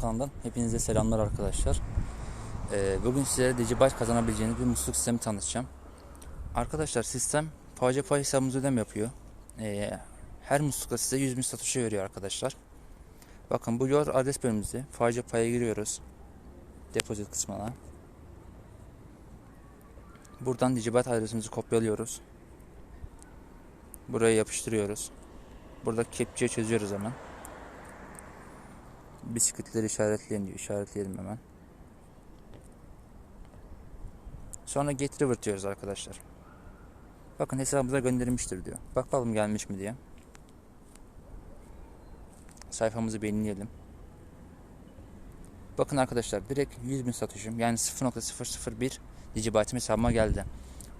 kanalından hepinize selamlar arkadaşlar. Ee, bugün size Digibyte kazanabileceğiniz bir musluk sistemi tanıtacağım. Arkadaşlar sistem facia pay hesabımızı ödem yapıyor. Ee, her muslukta size 100 bin satışa veriyor arkadaşlar. Bakın bu yor adres bölümümüzde facia paya giriyoruz. Depozit kısmına. Buradan Digibyte adresimizi kopyalıyoruz. Buraya yapıştırıyoruz. Burada kepçeyi çözüyoruz hemen. Bisikletleri işaretleyin diyor. İşaretleyelim hemen. Sonra get revert diyoruz arkadaşlar. Bakın hesabımıza gönderilmiştir diyor. Bakalım gelmiş mi diye. Sayfamızı beğenleyelim. Bakın arkadaşlar direkt 100 bin satışım yani 0.001 Digibyte'ım hesabıma geldi.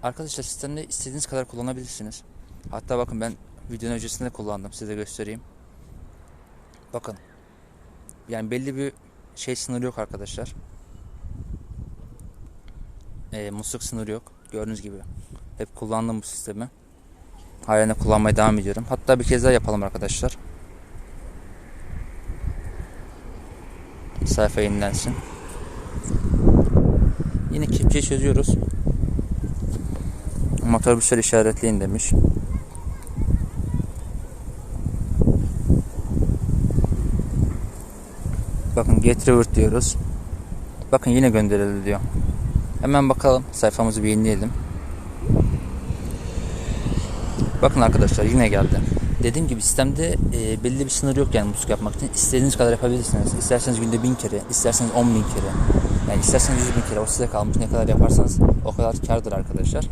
Arkadaşlar sistemde istediğiniz kadar kullanabilirsiniz. Hatta bakın ben videonun öncesinde kullandım. Size göstereyim. Bakın. Yani belli bir şey sınırı yok arkadaşlar. Ee, musluk sınırı yok. Gördüğünüz gibi. Hep kullandım bu sistemi. Halen kullanmaya devam ediyorum. Hatta bir kez daha yapalım arkadaşlar. Sayfa yenilensin. Yine kepçeyi çözüyoruz. Motor bir şöyle işaretleyin demiş. Bakın get revert diyoruz. Bakın yine gönderildi diyor. Hemen bakalım sayfamızı bir yenileyelim. Bakın arkadaşlar yine geldi. Dediğim gibi sistemde e, belli bir sınır yok yani musluk yapmak için. İstediğiniz kadar yapabilirsiniz. İsterseniz günde 1000 kere, isterseniz 10 bin kere. Yani isterseniz 100 bin kere o size kalmış. Ne kadar yaparsanız o kadar kardır arkadaşlar.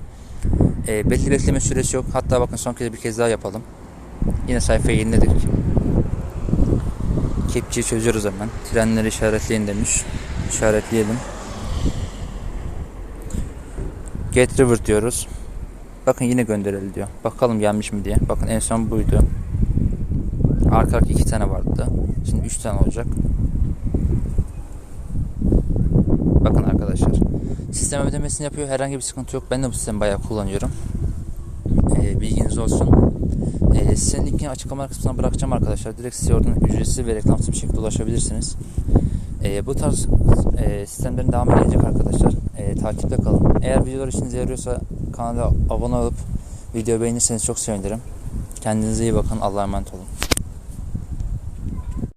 E, belli bekleme süresi yok. Hatta bakın son kez bir kez daha yapalım. Yine sayfayı yeniledik. Kepçeyi çözüyoruz hemen. Trenleri işaretleyin demiş. İşaretleyelim. Get river diyoruz. Bakın yine gönderildi diyor. Bakalım gelmiş mi diye. Bakın en son buydu. Arka arka iki tane vardı. Şimdi üç tane olacak. Bakın arkadaşlar. Sistem ödemesini yapıyor. Herhangi bir sıkıntı yok. Ben de bu sistemi bayağı kullanıyorum. Ee, bilginiz olsun. Ee, sizin linkini açıklama kısmına bırakacağım arkadaşlar. Direkt size oradan ücretsiz ve reklamsız bir şekilde ulaşabilirsiniz. Ee, bu tarz e, sistemlerin devamı gelecek arkadaşlar. Ee, takipte kalın. Eğer videolar işinize yarıyorsa kanala abone olup video beğenirseniz çok sevinirim. Kendinize iyi bakın. Allah'a emanet olun.